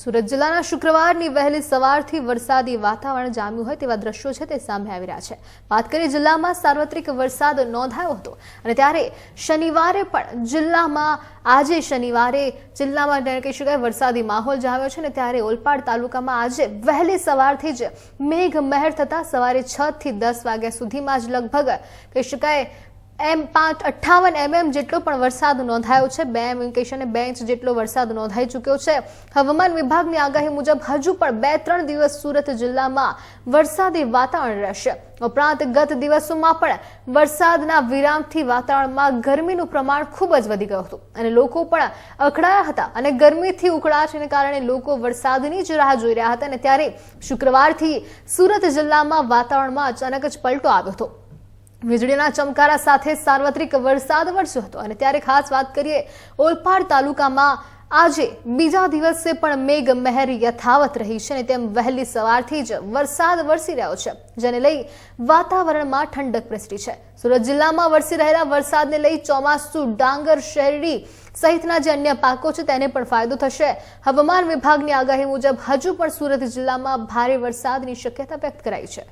સુરત જિલ્લાના શુક્રવારની વહેલી સવારથી વરસાદી વાતાવરણ જામ્યું હોય તેવા દ્રશ્યો છે તે સામે આવી રહ્યા છે. વાત કરીએ જિલ્લામાં સાર્વત્રિક વરસાદ નોંધાયો હતો અને ત્યારે શનિવારે પણ જિલ્લામાં, આજે શનિવારે જિલ્લામાં કહી શકાય વરસાદી માહોલ જામ્યો છે ને ત્યારે ઓલપાડ તાલુકામાં આજે વહેલી સવારથી જ મેઘ મહેર થતાં સવારે છ થી દસ વાગ્યા સુધીમાં જ લગભગ કહી શકાય એમ પાંચ, અઠ્ઠાવન એમએમ જેટલો પણ વરસાદ નોંધાયો છે. બે એમ અને બે ઇંચ જેટલો વરસાદ નોંધાઈ ચૂક્યો છે. હવામાન વિભાગની આગાહી મુજબ હજુ પણ બે, ત્રણ દિવસ સુરત જિલ્લામાં વરસાદી વાતાવરણ રહેશે. ઉપરાંત ગત દિવસોમાં પણ વરસાદના વિરામથી વાતાવરણમાં ગરમીનું પ્રમાણ ખૂબ જ વધી ગયું હતું અને લોકો પણ અકળાયા હતા અને ગરમીથી ઉકળાટને કારણે લોકો વરસાદની જ રાહ જોઈ રહ્યા હતા અને ત્યારે શુક્રવારથી સુરત જિલ્લામાં વાતાવરણમાં અચાનક જ પલટો આવ્યો હતો. વીજળીના ચમકારા સાથે સાર્વત્રિક વરસાદ વરસ્યો હતો. અને ત્યારે ખાસ વાત કરીએ, ઓલપાડ તાલુકામાં આજે બીજા દિવસે પણ મેઘ મહેર યથાવત રહી છે અને તેમ વહેલી સવારથી જ વરસાદ વરસી રહ્યો છે, જેને લઈ વાતાવરણમાં ઠંડક પ્રસરી છે. સુરત જિલ્લામાં વરસી રહેલા વરસાદને લઈ ચોમાસું ડાંગર શેરડી સહિતના જે અન્ય પાકો છે તેને પણ ફાયદો થશે. હવામાન વિભાગની આગાહી મુજબ હજુ પણ સુરત જિલ્લામાં ભારે વરસાદની શક્યતા વ્યક્ત કરાઈ છે.